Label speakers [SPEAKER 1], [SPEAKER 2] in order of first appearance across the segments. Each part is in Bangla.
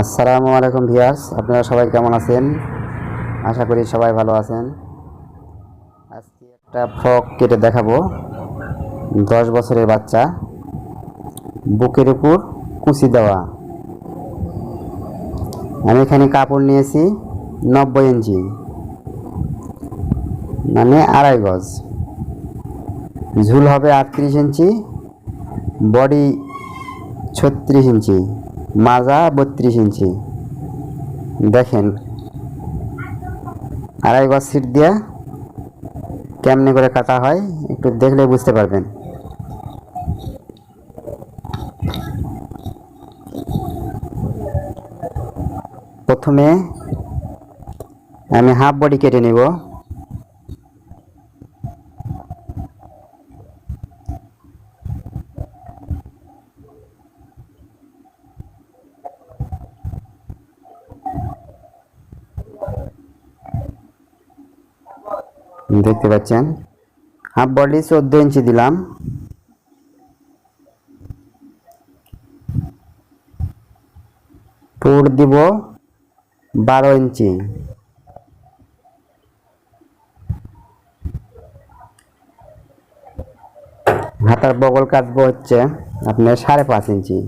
[SPEAKER 1] আসসালামু আলাইকুম ভিয়ার্স আপনারা সবাই কেমন আছেন? আশা করি সবাই ভালো আছেন। আজকে একটা ফ্রক কেটে দেখাবো। দশ বছরের বাচ্চা। বুকের উপর কুচি দেওয়া। আমি এখানে কাপড় নিয়েছি নব্বই ইঞ্চি। মানে আড়াই গজ। ঝুল হবে আটত্রিশ ইঞ্চি, বডি ছত্রিশ ইঞ্চি। মাজা বত্রিশ ইঞ্চি। দেখেন, আড়াই গজ সিট দিয়া কেমনে করে কাটা হয় একটু দেখলে বুঝতে পারবেন। প্রথমে আমি হাফ বডি কেটে নেব। দেখতে পাচ্ছেন? হাফ বডি চোদ্দ ইঞ্চি দিলাম। পুর দিব বারো ইঞ্চি। হাতার বগল কাটবো হচ্ছে আপনার সাড়ে পাঁচ ইঞ্চি।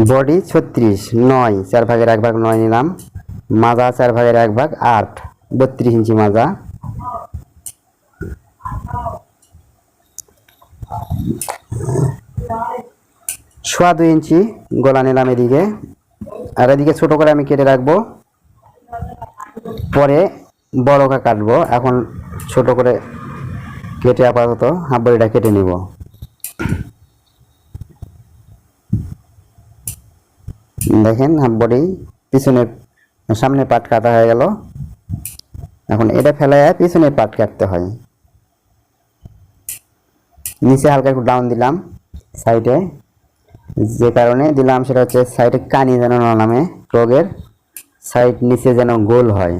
[SPEAKER 1] বডি ছত্রিশ, নয়, চার ভাগের এক ভাগ নয় নিলাম। মাজা চার ভাগের এক ভাগ আট, বত্রিশ ইঞ্চি মাজা। সোয়া দুই ইঞ্চি গলা নিলাম এদিকে। আর এদিকে ছোটো করে আমি কেটে রাখব। পরে বড় করে কাটবো। এখন ছোট করে কেটে আপাতত হাফ বডিটা কেটে নিব। দেখেন, হাফ বডি, পিছনের, সামনে পাট কাটা হয়ে গেল। এখন এটা ফেলায় পিছনে পাট কাটতে হয়। নিচে হালকা একটু ডাউন দিলাম সাইডে যে কারণে দিলাম সেটা হচ্ছে সাইডে কানি যেন না নামে, রোগের। সাইড নিচে যেন গোল হয়।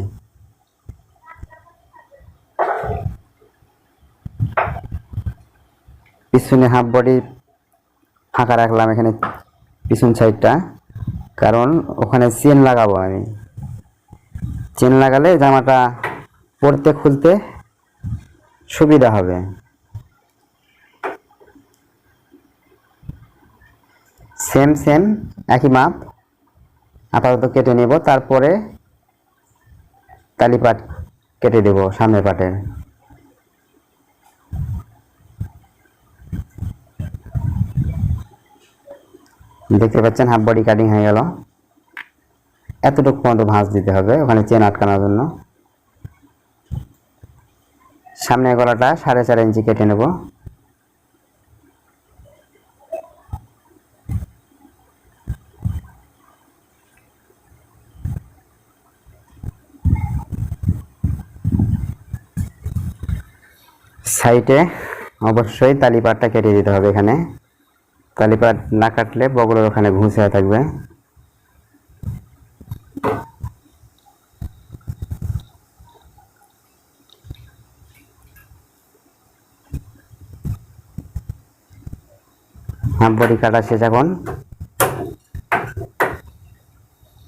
[SPEAKER 1] পিছনে হাফ বডি ফাঁকা রাখলাম এখানে পিছন সাইডটা কারণ ওখানে চেন লাগাবো আমি। চেন লাগালে জামাটা পরতে খুলতে সুবিধা হবে। সেম সেম একই মাপ। আপাতত কেটে নেব, তারপরে তালি পাট কেটে দেব সামনের পাটের। দেখতে পাচ্ছেন হাফ বডি কাটিং হয়ে গেল। এতটুকু পর্যন্ত ভাঁজ দিতে হবে ওখানে চেন আটকানোর জন্য। সামনের গলাটা সাড়ে চার ইঞ্চি কেটে নেব। সাইডে অবশ্যই তালিপাটটা কেটে দিতে হবে এখানে। তালিপাট না কাটলে বগলের ওখানে ঘুষ হয়ে থাকবে। হাফ বডি কাটা শেষ এখন।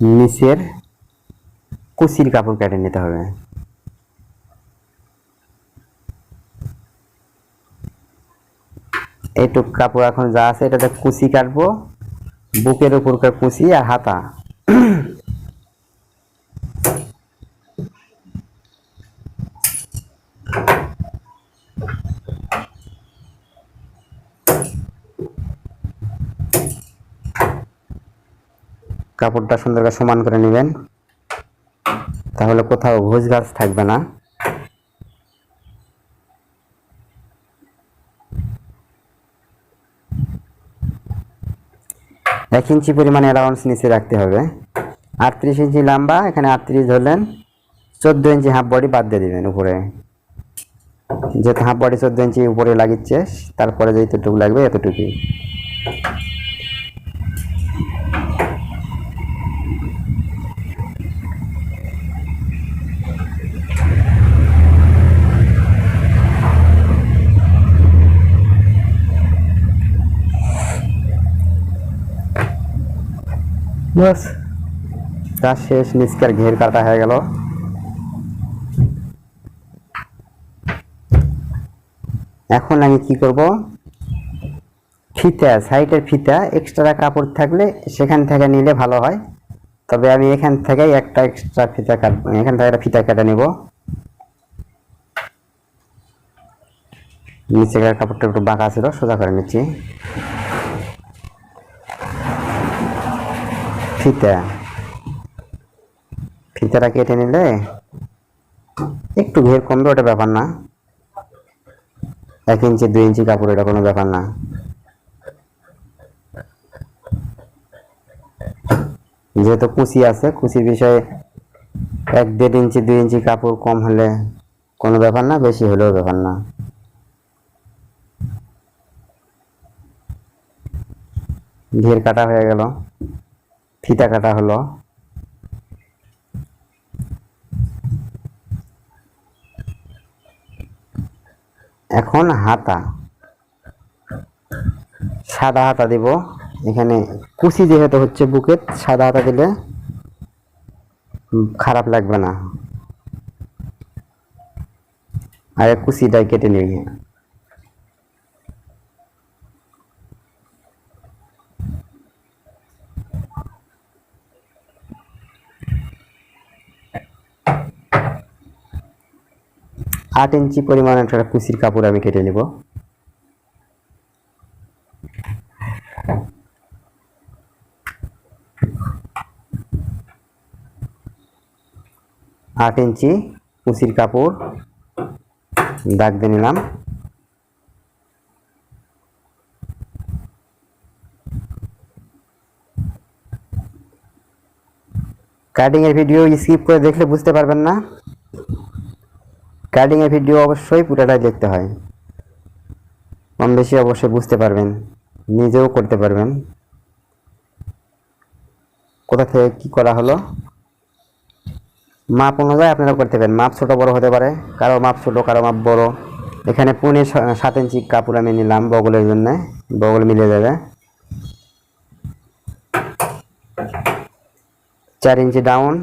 [SPEAKER 1] নিচের কুচির কাপড় কেটে নিতে হবে। এইটুক কাপড় এখন যা আছে, এটাতে কুচি কাটবো। বুকের উপরকার কুচি আর হাতা। কাপড়টা সুন্দর করে সমান করে নেবেন। তাহলে কোথাও ঘুষ গাছ থাকবে না। এক ইঞ্চি পরিমাণ অ্যালাউন্স নিচে রাখতে হবে। আটত্রিশ ইঞ্চি লম্বা, এখানে আটত্রিশ ধরলেন। চোদ্দ ইঞ্চি হাফ বডি বাদ দিয়ে দেবেন উপরে। যেহেতু হাফ বডি চোদ্দ ইঞ্চি উপরে লাগিচ্ছে, তারপরে যেহেতুটুকু লাগবে এতটুকুই। শেষ, নিচকার ঘের কাটা হয়ে গেল। এখন আমি কি করব? ফিতা, সাইডের ফিতা এক্সট্রা কাপড় থাকলে সেখান থেকে নিলে ভালো হয়। তবে আমি এখান থেকেই একটা এক্সট্রা ফিতা কাটবো এখান থেকে একটা ফিতা কেটে নেব। নিচেকার কাপড়টা একটু বাঁকা ছিল, সোজা করে নিচ্ছি। ফিতা। ফিতাটা কেটে নিলে একটু ঘের কমবে, ওটা ব্যাপার না। এক ইঞ্চি, দুই ইঞ্চি কাপড়, এটা কোনো ব্যাপার না। যেহেতু কুচি আছে, কুচির বিষয়ে এক দেড় ইঞ্চি, দুই ইঞ্চি কাপড় কম হলে কোনো ব্যাপার না, বেশি হলেও ব্যাপার না। ঘের কাটা হয়ে গেল। ফিতা কাটা হলো। এখন হাতা। সাদা হাতা দিব। এখানে কুচি যেহেতু হচ্ছে বুকের, সাদা হাতা দিলে খারাপ লাগবে না। আর কুচিটাই কেটে নিই। আট ইঞ্চি পরিমাণ একটা কুচির কাপড় আমি কেটে নেব। আট ইঞ্চি কুচির কাপড় দাগ দিয়ে নিলাম। কাটিং এর ভিডিও স্কিপ করে দেখলে বুঝতে পারবেন না। এর ভিডিও অবশ্যই পুরোটাই দেখতে হয়। কম বেশি অবশ্যই বুঝতে পারবেন, নিজেও করতে পারবেন। কোথা থেকে কি করা হলো? মাপ অনুযায়ী আপনারা করতে পারেন। মাপ ছোট বড় হতে পারে, কারও মাপ ছোট, কারও মাপ বড়। এখানে পুনে সাত ইঞ্চি কাপড় আমি নিলাম বগলের জন্য, বগল মিলে যাবে। চার ইঞ্চি ডাউন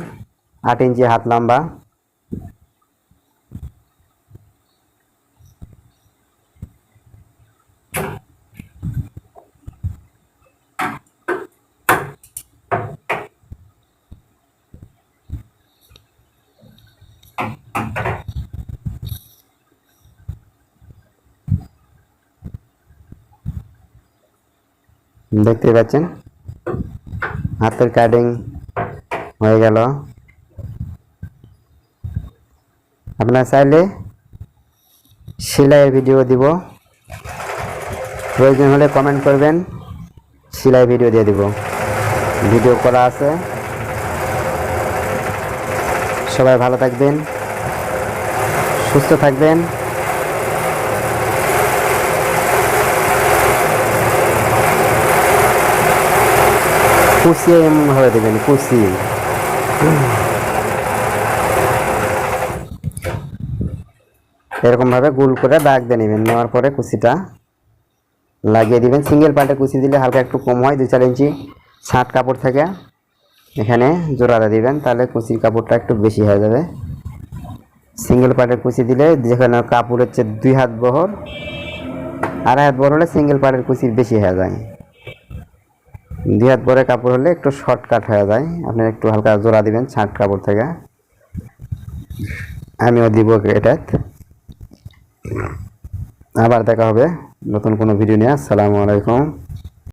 [SPEAKER 1] আট ইঞ্চি হাত লম্বা। দেখতে পাচ্ছেন? হাতের কাটিং হয়ে গেল। আপনারা চাইলে সেলাইয়ের ভিডিও দিব। প্রয়োজন হলে কমেন্ট করবেন সেলাই ভিডিও দিয়ে দিব। ভিডিও করা আছে। সবাই ভালো থাকবেন, সুস্থ থাকবেন। কুচিয়ে এমনভাবে দেবেন কুচি এরকমভাবে গোল করে দাগ দিয়ে নেবেন, নেওয়ার পরে কুচিটা লাগিয়ে দিবেন। সিঙ্গেল পার্টে কুচি দিলে হালকা একটু কম হয় দু চার ইঞ্চি ষাট কাপড় থেকে এখানে জোড়াতে দিবেন, তাহলে কুচির কাপড়টা একটু বেশি হয়ে যাবে। সিঙ্গেল পার্টের কুচি দিলে যেখানে কাপড় হচ্ছে দুই হাত বহর, আড়াই হাত বহর হলে সিঙ্গেল পার্টের কুচি বেশি হয়ে যায়। দুই হাত পরে কাপড় হলে একটু শর্টকাট হয়ে যায়। আপনি একটু হালকা জোড়া দিবেন ছাট কাপড় থেকে। আমিও দিব এটা আবার দেখা হবে। নতুন কোনো ভিডিও নিয়ে। আসসালামু আলাইকুম।